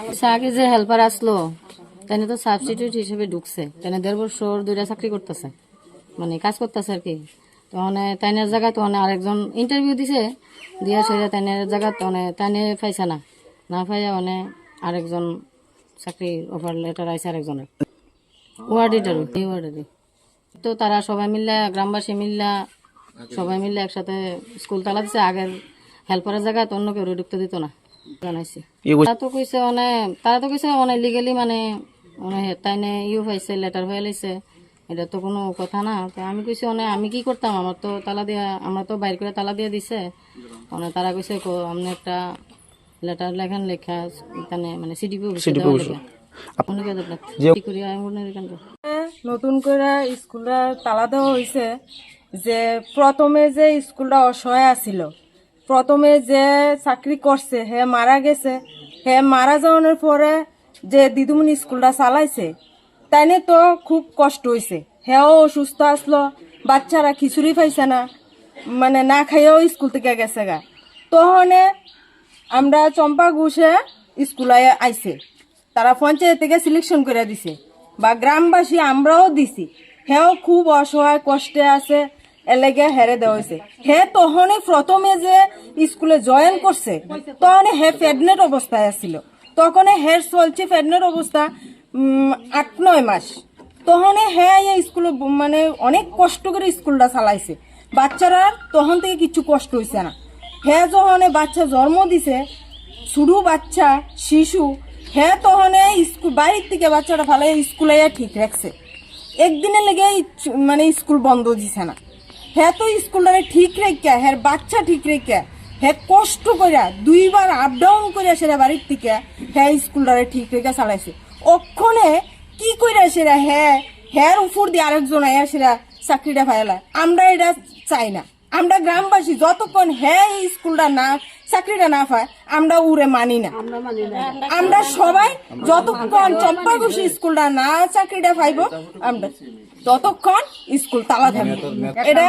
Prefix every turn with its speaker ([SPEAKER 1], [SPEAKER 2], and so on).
[SPEAKER 1] আচ্ছা, আগে যে হেল্পার আসলো তাই তো সাবস্টিটিউট হিসেবে ঢুকছে। তাই দেড় বছর দুইটা চাকরি করতেছে। মানে কাজ করতেছে আর কি। তখন তাইনের জায়গা তখন আরেকজন ইন্টারভিউ দিছে। দিয়া সেটা তাইনের জায়গা তখন তাইনে পাইছে না। না পাইয়া মানে আরেকজন চাকরি অফার লেটার আইছে আরেকজনের। ওয়ার্ডিটারও এই ওয়ার্ডেরই। তো তারা সবাই মিললে গ্রামবাসী মিললা সবাই মিললে একসাথে স্কুল তালা দিছে আগের হেল্পারের জায়গায় তো অন্য কেউ ঢুকতে দিত না। জানাইছি তারা তো কইছে মানে তারা তো কইছে মানে লিগেলি মানে মানে তাইনে ইউ পাইছে লেটার হয়ে লাইছে। এটা তো কোনো কথা না। তো আমি কইছি মানে আমি কি করতাম? আমার তো তালা দিয়া আমরা তো বাইর করে তালা দিয়ে দিছে। মানে তারা কইছে আপনি একটা লেটার লেখেন লেখা এখানে মানে সিডিপি
[SPEAKER 2] নতুন করে স্কুলটা তালা দেওয়া হয়েছে যে প্রথমে যে স্কুলটা অসহায় আছিল প্রথমে যে চাকরি করছে হে মারা গেছে হে মারা যাওয়ানোর পরে যে দিদুমনি স্কুলটা চালাইছে তাইনে তো খুব কষ্ট হয়েছে হেও অসুস্থ আসলো বাচ্চারা খিচুড়ি পাইছে না মানে না খাইয়েও স্কুল থেকে গেছে গা। তখনে আমরা চম্পা ঘুষে স্কুলে আইছে। তারা পঞ্চায়েত থেকে সিলেকশন করে দিছে। বা গ্রামবাসী আমরাও দিছি। হেও খুব অসহায়, কষ্টে আছে, এলেগে হেরে দেওয়া হয়েছে হে তখনে প্রথমে যে স্কুলে জয়েন করছে তখন হে প্রেগনেন্ট অবস্থায় আছিল। তখন হের চলছে প্রেগনেন্ট অবস্থা আট, নয় মাস। তখনে হ্যাঁ এই স্কুলে মানে অনেক কষ্ট করে স্কুলটা চালাইছে। বাচ্চারা তখন থেকে কিছু কষ্ট হয়েছে না। হ্যাঁ যখন বাচ্চা জন্ম দিছে শুরু বাচ্চা, শিশু হ্যাঁ তখন স্কুল বাড়ির থেকে বাচ্চাটা ভালো স্কুলে ঠিক রাখছে। একদিনের লেগে মানে স্কুল বন্ধ দিছে না। হ্যাঁ তো স্কুলটারে ঠিক রেখে হ্যাঁ বাচ্চা ঠিক রেখে হ্যাঁ কষ্ট করে দুইবার আপ ডাউন করে সেটা বাড়ির থেকে হ্যাঁ স্কুলটারে ঠিক রেখে চালাইছে। অক্ষণে কি করে সেরা হ্যাঁ হ্যাঁ উপর দিয়ে আরেকজন আয়া সেরা চাকরিটা পাইলা আমরা এটা চাই না। আমরা গ্রামবাসী যতক্ষণ হ্যাঁ এই স্কুলটা না চাকরিটা না পায় আমরা উড়ে মানি না। আমরা সবাই যতক্ষণ চম্পাঘুষি স্কুলটা না চাকরিটা পাইব আমরা ততক্ষণ স্কুল তালা থাকবে। এটা